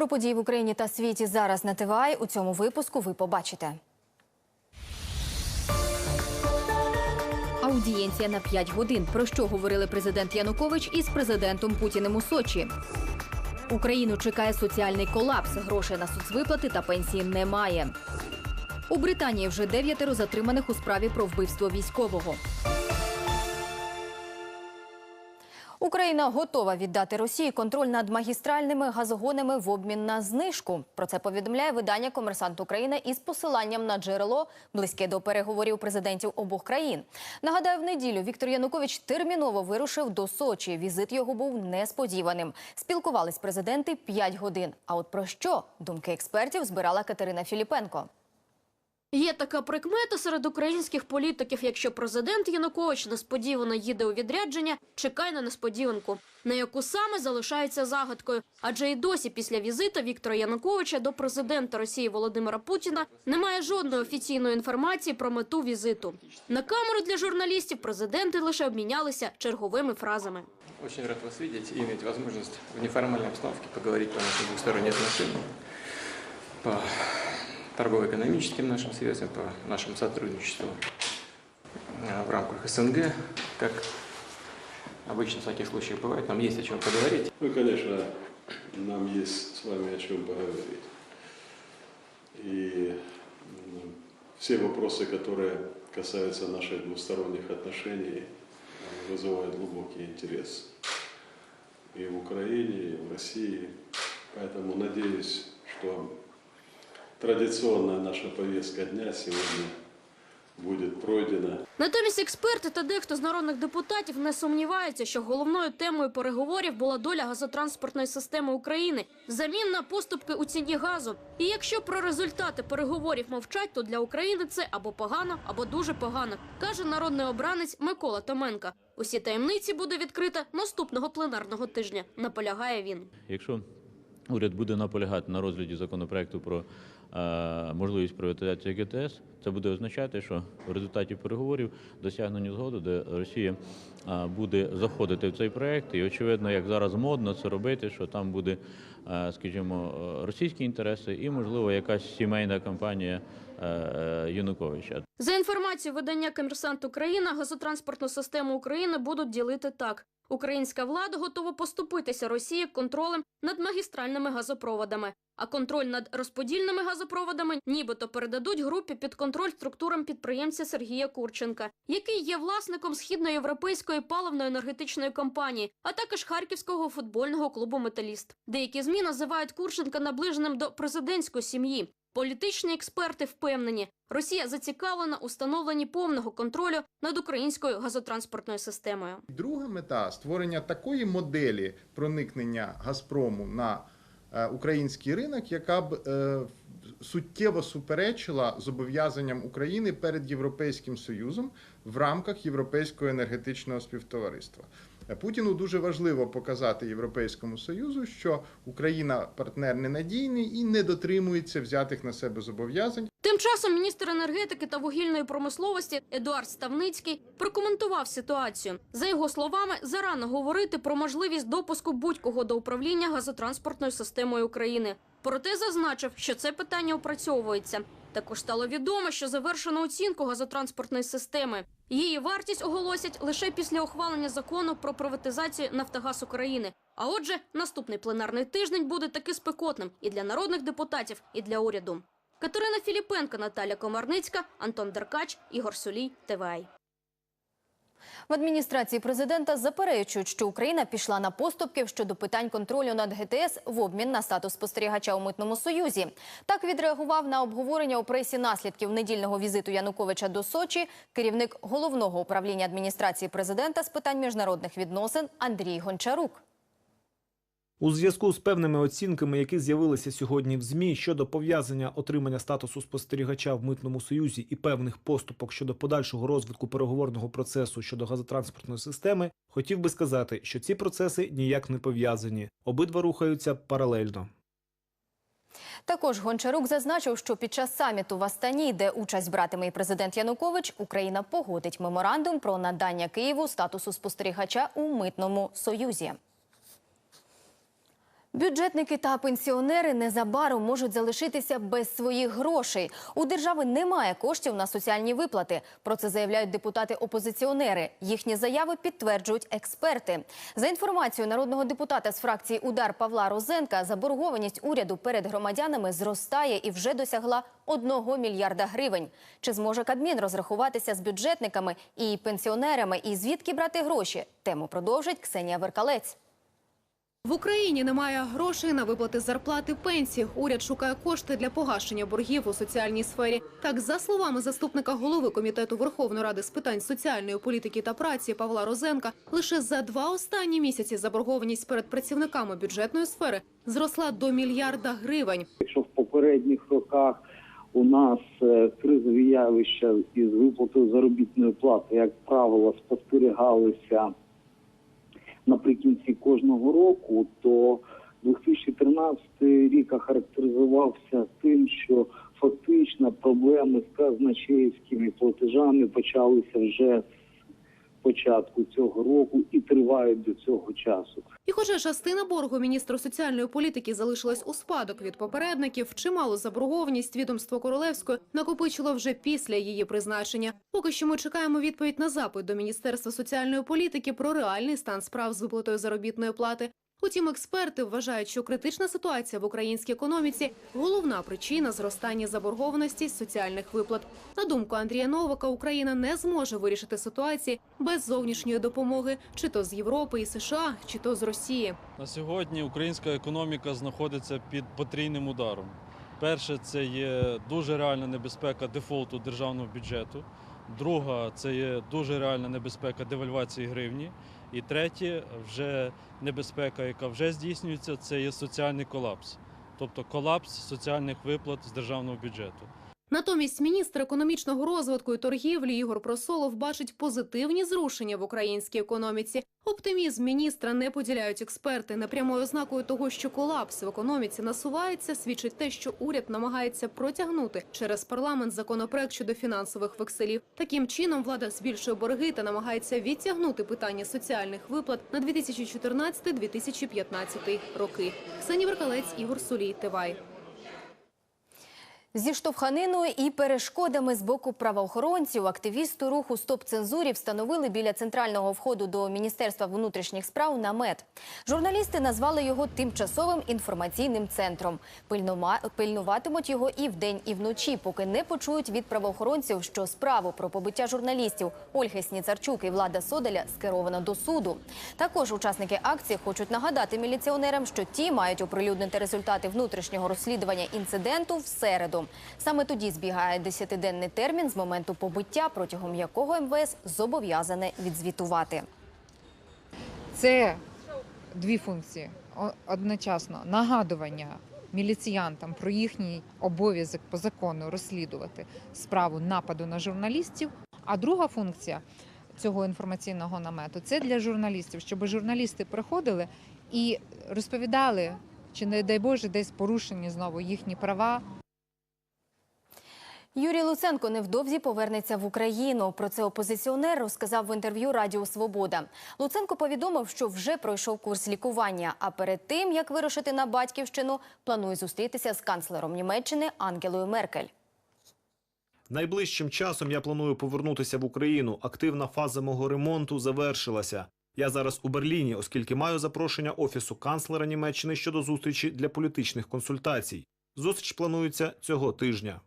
Про події в Україні та світі зараз на ТВА у цьому випуску ви побачите. Аудієнція на 5 годин. Про що говорили президент Янукович із президентом Путіним у Сочі? Україну чекає соціальний колапс. Грошей на соцвиплати та пенсії немає. У Британії вже дев'ятеро затриманих у справі про вбивство військового. Україна готова віддати Росії контроль над магістральними газогонами в обмін на знижку. Про це повідомляє видання Комерсант України із посиланням на джерело близьке до переговорів президентів обох країн. Нагадаю, в неділю Віктор Янукович терміново вирушив до Сочі. Візит його був несподіваним. Спілкувались президенти 5 годин. А от про що думки експертів збирала Катерина Філіпенко. Є така прикмета серед українських політиків. Якщо президент Янукович несподівано їде у відрядження, чекай на несподіванку, на яку саме залишається загадкою. Адже і досі після візиту Віктора Януковича до президента Росії Володимира Путіна немає жодної офіційної інформації про мету візиту. На камеру для журналістів президенти лише обмінялися черговими фразами. Очень рад вас видеть и иметь возможность в неформальной обстановке поговорить по нашим двусторонним отношениям, по торгово-экономическим нашим связям, по нашему сотрудничеству э, в рамках СНГ. Как обычно в таких случаях бывает, нам есть о чем поговорить. Ну, конечно, нам есть с вами о чем поговорить. И м, все вопросы, которые касаются наших двусторонних отношений, э, вызывают глубокий интерес и в Украине, и в России. Поэтому надеюсь, что традиционная наша повестка дня сегодня будет пройдена. Натомість експерти та дехто з народних депутатів не сумніваються, що головною темою переговорів була доля газотранспортної системи України взамін на поступки у ціні газу. І якщо про результати переговорів мовчать, то для України це або погано, або дуже погано, каже народний обранець Микола Томенка. Усі таємниці буде відкрита наступного пленарного тижня. Наполягає він. Якщо уряд буде наполягати на розгляді законопроекту про можливість приватизації ГТС, це буде означати, що в результаті переговорів досягнені згоди, де Росія е, буде заходити в цей проект, і очевидно, як зараз модно це робити, що там буде, е, скажімо, е, російські інтереси і, можливо, якась сімейна кампанія е, е, Януковича. За інформацією видання Комерсант Україна, газотранспортну систему України будуть ділити так. Українська влада готова поступитися Росії контролем над магістральними газопроводами, а контроль над розподільними газопроводами нібито передадуть групі під контроль структурам підприємця Сергія Курченка, який є власником східноєвропейської паливно-енергетичної компанії, а також харківського футбольного клубу Металіст. Деякі змі називають Курченка наближеним до президентської сім'ї. Політичні експерти впевнені, Росія зацікавлена у встановленні повного контролю над українською газотранспортною системою. Друга мета створення такої моделі проникнення Газпрому на е, український ринок, яка б е, суттєво суперечила зобов'язанням України перед Європейським Союзом в рамках Європейського енергетичного співтовариства. Путіну дуже важливо показати Європейському Союзу, що Україна партнер ненадійний і не дотримується взятих на себе зобов'язань. Тим часом міністр енергетики та вугільної промисловості Едуард Ставницький прокоментував ситуацію. За його словами, зарано говорити про можливість допуску будь-кого до управління газотранспортною системою України. Проте зазначив, що це питання опрацьовується. Також стало відомо, що завершено оцінку газотранспортної системи. Її вартість оголосять лише після ухвалення закону про приватизацію Нафтогаз України. А отже, наступний пленарний тиждень буде таки спекотним і для народних депутатів, і для уряду. Катерина Філіпенко, Наталя Комарницька, Антон Деркач, Ігор Солій, ТВА. В адміністрації президента заперечують, що Україна пішла на поступки щодо питань контролю над ГТС в обмін на статус спостерігача у митному союзі. Так відреагував на обговорення у пресі наслідків недільного візиту Януковича до Сочі керівник головного управління адміністрації президента з питань міжнародних відносин Андрій Гончарук. У зв'язку з певними оцінками, які з'явилися сьогодні в ЗМІ щодо пов'язання отримання статусу спостерігача в митному союзі і певних поступок щодо подальшого розвитку переговорного процесу щодо газотранспортної системи, хотів би сказати, що ці процеси ніяк не пов'язані. Обидва рухаються паралельно. Також Гончарук зазначив, що під час саміту в Астані, де участь братиме і президент Янукович, Україна погодить меморандум про надання Києву статусу спостерігача у митному союзі. Бюджетники та пенсіонери незабаром можуть залишитися без своїх грошей. У держави немає коштів на соціальні виплати. Про це заявляють депутати-опозиціонери. Їхні заяви підтверджують експерти. За інформацією народного депутата з фракції Удар Павла Розенка, заборгованість уряду перед громадянами зростає і вже досягла 1 мільярда гривень. Чи зможе Кабмін розрахуватися з бюджетниками і пенсіонерами? І звідки брати гроші? Тему продовжить Ксенія Веркалець. В Україні немає грошей на виплати зарплати пенсій. Уряд шукає кошти для погашення боргів у соціальній сфері. Так, за словами заступника голови комітету Верховної ради з питань соціальної політики та праці Павла Розенка, лише за два останні місяці заборгованість перед працівниками бюджетної сфери зросла до мільярда гривень. Якщо в попередніх роках у нас е, кризові явища із виплатою заробітної плати, як правило, спостерігалися наприкінці кожного року, то 2013 рік охарактеризувався тим, що фактично проблеми з казначейськими платежами почалися вже початку цього року і тривають до цього часу. І хоча частина боргу міністра соціальної політики залишилась у спадок від попередників, чималу заборгованість відомство Королевської накопичило вже після її призначення. Поки що ми чекаємо відповідь на запит до Міністерства соціальної політики про реальний стан справ з виплатою заробітної плати. Утім, експерти вважають, що критична ситуація в українській економіці головна причина зростання заборгованості соціальних виплат. На думку Андрія Новака, Україна не зможе вирішити ситуації без зовнішньої допомоги, чи то з Європи і США, чи то з Росії. На сьогодні українська економіка знаходиться під потрійним ударом. Перше, це є дуже реальна небезпека дефолту державного бюджету. Друга це є дуже реальна небезпека девальвації гривні. І третє, вже небезпека, яка вже здійснюється, це є соціальний колапс, тобто колапс соціальних виплат з державного бюджету. Натомість міністр економічного розвитку і торгівлі Ігор Просолов бачить позитивні зрушення в українській економіці. Оптимізм міністра не поділяють експерти. Непрямою ознакою того, що колапс в економіці насувається, свідчить те, що уряд намагається протягнути через парламент законопроект щодо фінансових векселів. Таким чином влада збільшує борги та намагається відтягнути питання соціальних виплат на 2014-2015 роки. Ксенія Веркалець, Ігор Сулій, Тивай. Зі штовханиною і перешкодами з боку правоохоронців активісти руху «Стоп цензурі» встановили біля центрального входу до Міністерства внутрішніх справ намет. Журналісти назвали його тимчасовим інформаційним центром. Пильнуватимуть його і вдень, і вночі, поки не почують від правоохоронців, що справу про побиття журналістів Ольги Сніцарчук і Влада Соделя скеровано до суду. Також учасники акції хочуть нагадати міліціонерам, що ті мають оприлюднити результати внутрішнього розслідування інциденту в середу. Саме тоді збігає десятиденний термін з моменту побиття, протягом якого МВС зобов'язане відзвітувати. Це дві функції одночасно нагадування міліціянтам про їхній обов'язок по закону розслідувати справу нападу на журналістів. А друга функція цього інформаційного намету це для журналістів, щоб журналісти приходили і розповідали, чи не дай Боже, десь порушені знову їхні права, Юрій Луценко невдовзі повернеться в Україну. Про це опозиціонер розказав в інтерв'ю Радіо Свобода. Луценко повідомив, що вже пройшов курс лікування. А перед тим як вирушити на батьківщину, планує зустрітися з канцлером Німеччини Ангелою Меркель. Найближчим часом я планую повернутися в Україну. Активна фаза мого ремонту завершилася. Я зараз у Берліні, оскільки маю запрошення офісу канцлера Німеччини щодо зустрічі для політичних консультацій. Зустріч планується цього тижня.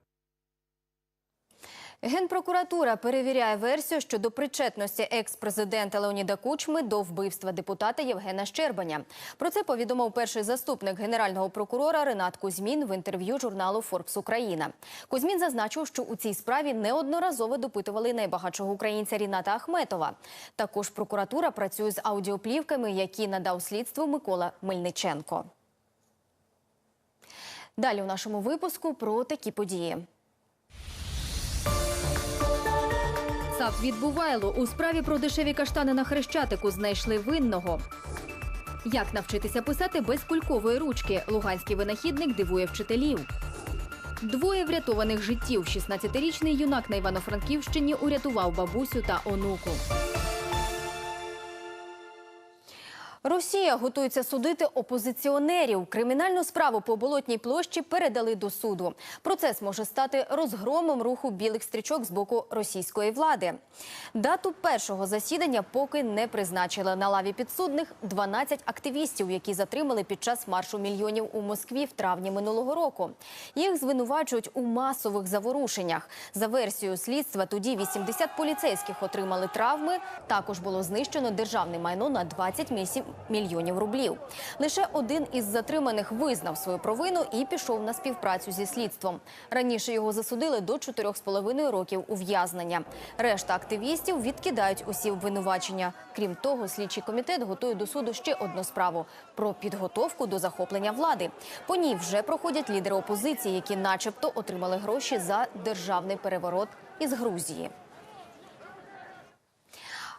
Генпрокуратура перевіряє версію щодо причетності екс-президента Леоніда Кучми до вбивства депутата Євгена Щербаня. Про це повідомив перший заступник генерального прокурора Ренат Кузьмін в інтерв'ю журналу Форбс Україна. Кузьмін зазначив, що у цій справі неодноразово допитували найбагатшого українця Ріната Ахметова. Також прокуратура працює з аудіоплівками, які надав слідству Микола Мельниченко. Далі у нашому випуску про такі події. САП відбувайло у справі про дешеві каштани на хрещатику знайшли винного. Як навчитися писати без кулькової ручки? Луганський винахідник дивує вчителів. Двоє врятованих життів. 16-річний юнак на Івано-Франківщині урятував бабусю та онуку. Росія готується судити опозиціонерів. Кримінальну справу по болотній площі передали до суду. Процес може стати розгромом руху білих стрічок з боку російської влади. Дату першого засідання поки не призначили. На лаві підсудних 12 активістів, які затримали під час маршу мільйонів у Москві в травні минулого року. Їх звинувачують у масових заворушеннях. За версією слідства, тоді 80 поліцейських отримали травми. Також було знищено державне майно на 28 мільйонів рублів. Лише один із затриманих визнав свою провину і пішов на співпрацю зі слідством. Раніше його засудили до 4,5 років ув'язнення. Решта активістів відкидають усі обвинувачення. Крім того, слідчий комітет готує до суду ще одну справу про підготовку до захоплення влади. По ній вже проходять лідери опозиції, які, начебто, отримали гроші за державний переворот із Грузії.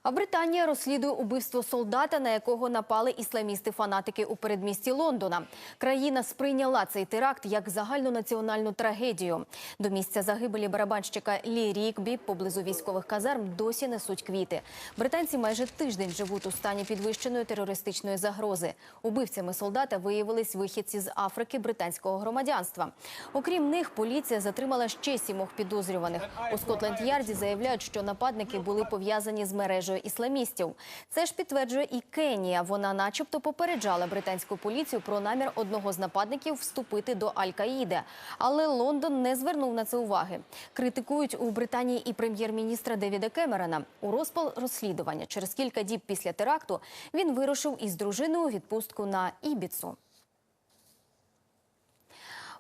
А Британія розслідує убивство солдата, на якого напали ісламісти-фанатики у передмісті Лондона. Країна сприйняла цей теракт як загальнонаціональну трагедію. До місця загибелі барабанщика Лі Рікбі поблизу військових казарм досі несуть квіти. Британці майже тиждень живуть у стані підвищеної терористичної загрози. Убивцями солдата виявились вихідці з Африки британського громадянства. Окрім них, поліція затримала ще сімох підозрюваних. У Скотленд-Ярді заявляють, що нападники були пов'язані з мережею ісламістів. Це ж підтверджує і Кенія. Вона, начебто, попереджала британську поліцію про намір одного з нападників вступити до Аль-Каїди. Але Лондон не звернув на це уваги. Критикують у Британії і прем'єр-міністра Девіда Кемерона. У розпал розслідування через кілька діб після теракту він вирушив із дружиною відпустку на Ібіцу.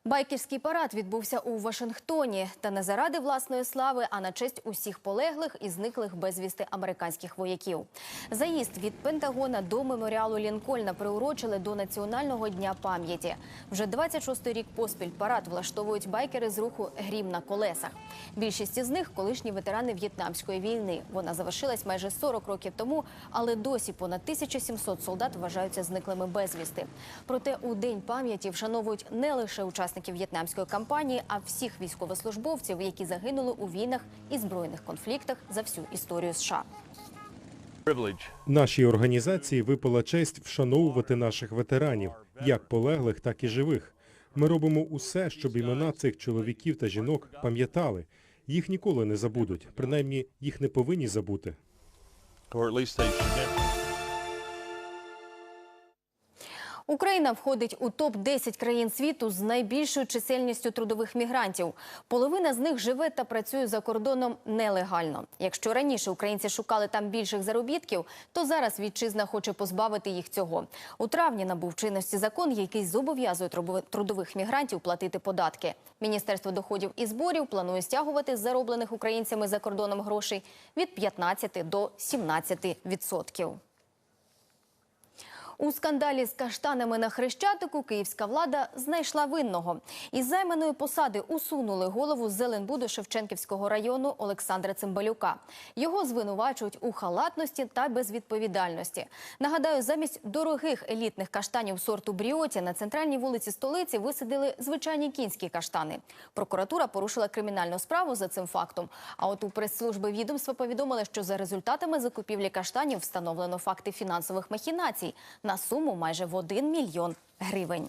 Байківський парад відбувся у Вашингтоні та не заради власної слави, а на честь усіх полеглих і зниклих безвісти американських вояків. Заїзд від Пентагона до меморіалу Лінкольна приурочили до Національного дня пам'яті. Вже 26-й рік поспіль парад влаштовують байкери з руху Грім на колесах. Більшість із них колишні ветерани В'єтнамської війни. Вона завершилась майже 40 років тому, але досі понад 1700 солдат вважаються зниклими безвісти. Проте у день пам'яті вшановують не лише учасників в'єтнамської кампанії, а всіх військовослужбовців, які загинули у війнах і збройних конфліктах за всю історію США. Нашій організації випала честь вшановувати наших ветеранів, як полеглих, так і живих. Ми робимо усе, щоб імена цих чоловіків та жінок пам'ятали. Їх ніколи не забудуть, принаймні їх не повинні забути. Україна входить у топ 10 країн світу з найбільшою чисельністю трудових мігрантів. Половина з них живе та працює за кордоном нелегально. Якщо раніше українці шукали там більших заробітків, то зараз вітчизна хоче позбавити їх цього. У травні набув чинності закон, який зобов'язує трудових мігрантів платити податки. Міністерство доходів і зборів планує стягувати з зароблених українцями за кордоном грошей від 15 до 17 відсотків. У скандалі з каштанами на Хрещатику київська влада знайшла винного. Із займаної посади усунули голову Зеленбуду Шевченківського району Олександра Цимбалюка. Його звинувачують у халатності та безвідповідальності. Нагадаю, замість дорогих елітних каштанів сорту Бріоті на центральній вулиці столиці висадили звичайні кінські каштани. Прокуратура порушила кримінальну справу за цим фактом. А от у прес-служби відомства повідомили, що за результатами закупівлі каштанів встановлено факти фінансових махінацій на суму майже в 1 мільйон гривень.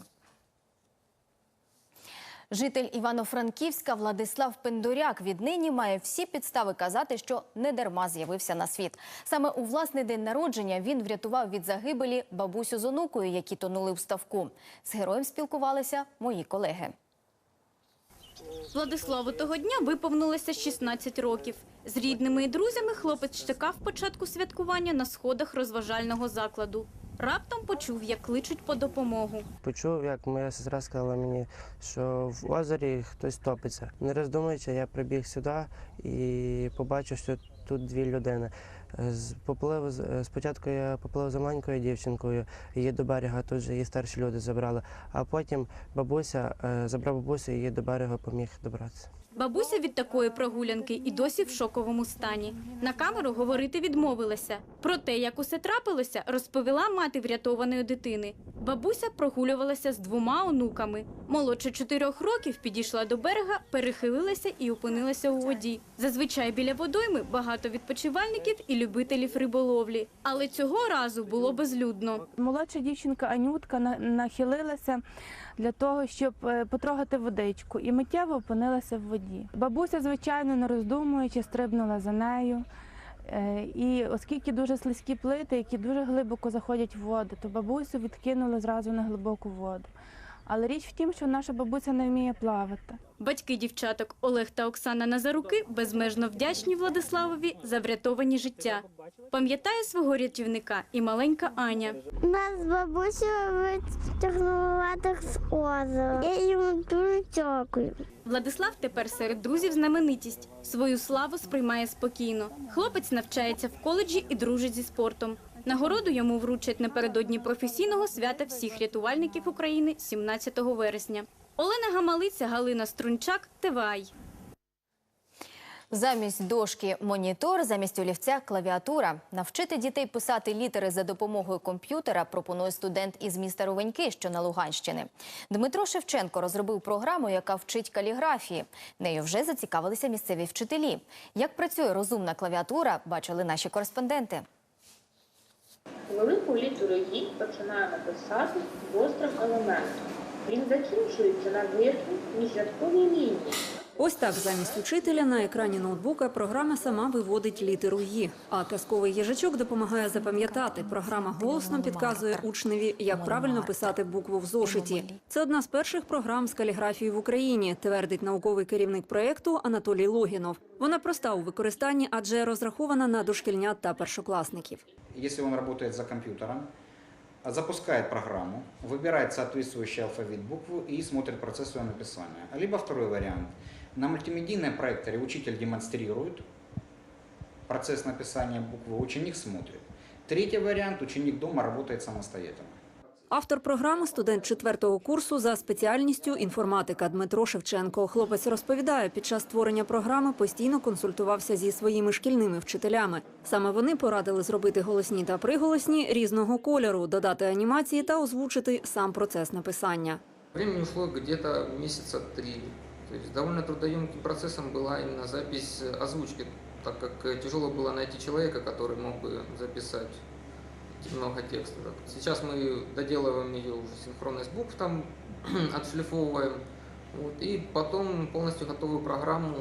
Житель Івано-Франківська Владислав Пендуряк віднині має всі підстави казати, що не дарма з'явився на світ. Саме у власний день народження він врятував від загибелі бабусю з онукою, які тонули в ставку. З героєм спілкувалися мої колеги. Владиславу того дня виповнилося 16 років. З рідними і друзями хлопець чекав початку святкування на сходах розважального закладу. Раптом почув, як кличуть по допомогу. Почув, як моя сестра сказала мені, що в озері хтось топиться. Не роздумуючи, я прибіг сюди і побачив, що тут дві людини. Поплив спочатку я поплив за маленькою дівчинкою, її до берега тут же її старші люди забрали. А потім бабуся е, забрав бабусю і її до берега поміг добратися. Бабуся від такої прогулянки і досі в шоковому стані. На камеру говорити відмовилася. Про те, як усе трапилося, розповіла мати врятованої дитини. Бабуся прогулювалася з двома онуками. Молодше чотирьох років підійшла до берега, перехилилася і опинилася у воді. Зазвичай біля водойми багато відпочивальників і любителів риболовлі. Але цього разу було безлюдно. Молодша дівчинка Анютка на- нахилилася для того, щоб е, потрогати водичку, і миттєво опинилася в воді. Бабуся, звичайно, не роздумуючи, стрибнула за нею. Е, І оскільки дуже слизькі плити, які дуже глибоко заходять в воду, то бабусю відкинули зразу на глибоку воду. Але річ в тім, що наша бабуся не вміє плавати. Батьки дівчаток Олег та Оксана Назаруки безмежно вдячні Владиславові за врятовані життя. Пам'ятає свого рятівника і маленька Аня. Нас бабуся витягнула так з озера. Я йому дуже дякую. Владислав тепер серед друзів знаменитість. Свою славу сприймає спокійно. Хлопець навчається в коледжі і дружить зі спортом. Нагороду йому вручать напередодні професійного свята всіх рятувальників України 17 вересня. Олена Гамалиця, Галина Струнчак, ТВАЙ. Замість дошки монітор, замість олівця клавіатура. Навчити дітей писати літери за допомогою комп'ютера пропонує студент із міста Ровеньки, що на Луганщини. Дмитро Шевченко розробив програму, яка вчить каліграфії. Нею вже зацікавилися місцеві вчителі. Як працює розумна клавіатура, бачили наші кореспонденти. Велику літеру «І» починаємо писати гострим елементом. Він закінчується на верхній міжрядковій лінії. Ось так замість учителя на екрані ноутбука програма сама виводить літеру «Ї», а казковий їжачок допомагає запам'ятати. Програма голосно підказує учневі, як правильно писати букву в зошиті. Це одна з перших програм з каліграфії в Україні, твердить науковий керівник проєкту Анатолій Логінов. Вона проста у використанні, адже розрахована на дошкільнят та першокласників. Если он работает за компьютером, запускает программу, выбирает соответствующий алфавит, букву и смотрит процесс ее написания. Либо второй вариант. На мультимедийном проекторе учитель демонстрирует процесс написания буквы, ученик смотрит. Третий вариант. Ученик дома работает самостоятельно. Автор програми – студент четвертого курсу за спеціальністю інформатика Дмитро Шевченко. Хлопець розповідає, під час створення програми постійно консультувався зі своїми шкільними вчителями. Саме вони порадили зробити голосні та приголосні різного кольору, додати анімації та озвучити сам процес написання. Времени ушло где-то месяца три. То есть довольно трудоемким процессом была именно запись э, озвучки, так как э, тяжело было найти человека, который мог бы записать много текста. Так. Сейчас мы доделываем ее уже синхронность букв, там отшлифовываем, вот, и потом полностью готовую программу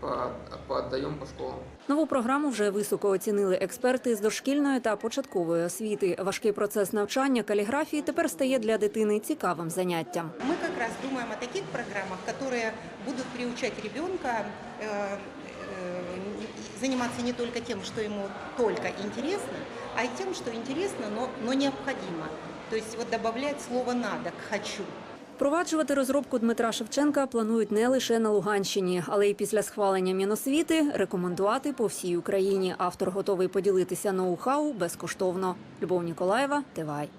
по- поотдаем по школам. Нову програму вже високо оцінили експерти з дошкільної та початкової освіти. Важкий процес навчання каліграфії тепер стає для дитини цікавим заняттям. Мы как раз думаем о таких программах, которые будут приучать ребенка э, э, заниматься не только тем, что ему только интересно, а и тем, что интересно, но, но необходимо. То есть вот добавлять слово «надо» к «хочу». Проваджувати розробку Дмитра Шевченка планують не лише на Луганщині, але й після схвалення Міносвіти рекомендувати по всій Україні. Автор готовий поділитися ноу-хау безкоштовно. Любов Ніколаєва, Тивай.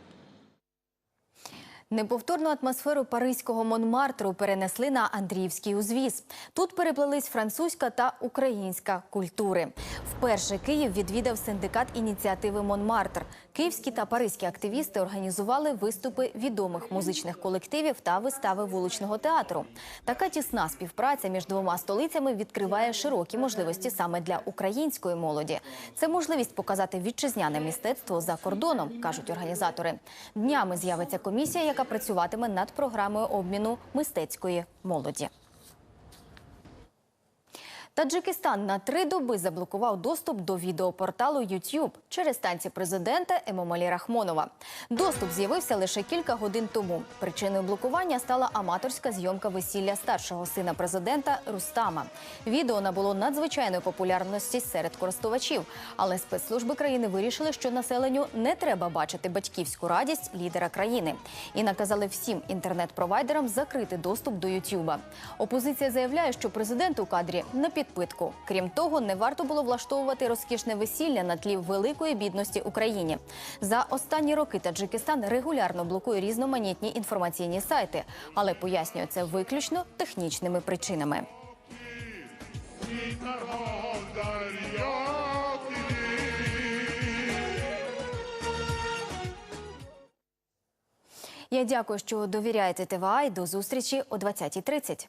Неповторну атмосферу паризького Монмартру перенесли на Андріївський узвіз. Тут переплелись французька та українська культури. Вперше Київ відвідав синдикат ініціативи Монмартр. Київські та паризькі активісти організували виступи відомих музичних колективів та вистави вуличного театру. Така тісна співпраця між двома столицями відкриває широкі можливості саме для української молоді. Це можливість показати вітчизняне мистецтво за кордоном, кажуть організатори. Днями з'явиться комісія, яка працюватиме над програмою обміну мистецької молоді. Таджикистан на три доби заблокував доступ до відеопорталу YouTube через станцію президента Емомалі Рахмонова. Доступ з'явився лише кілька годин тому. Причиною блокування стала аматорська зйомка весілля старшого сина президента Рустама. Відео набуло надзвичайної популярності серед користувачів, але спецслужби країни вирішили, що населенню не треба бачити батьківську радість лідера країни і наказали всім інтернет-провайдерам закрити доступ до Ютуба. Опозиція заявляє, що президент у кадрі на підпитку. Крім того, не варто було влаштовувати розкішне весілля на тлі великої бідності Україні. За останні роки Таджикистан регулярно блокує різноманітні інформаційні сайти, але пояснює це виключно технічними причинами. Я дякую, що довіряєте ТВА і до зустрічі о 20.30.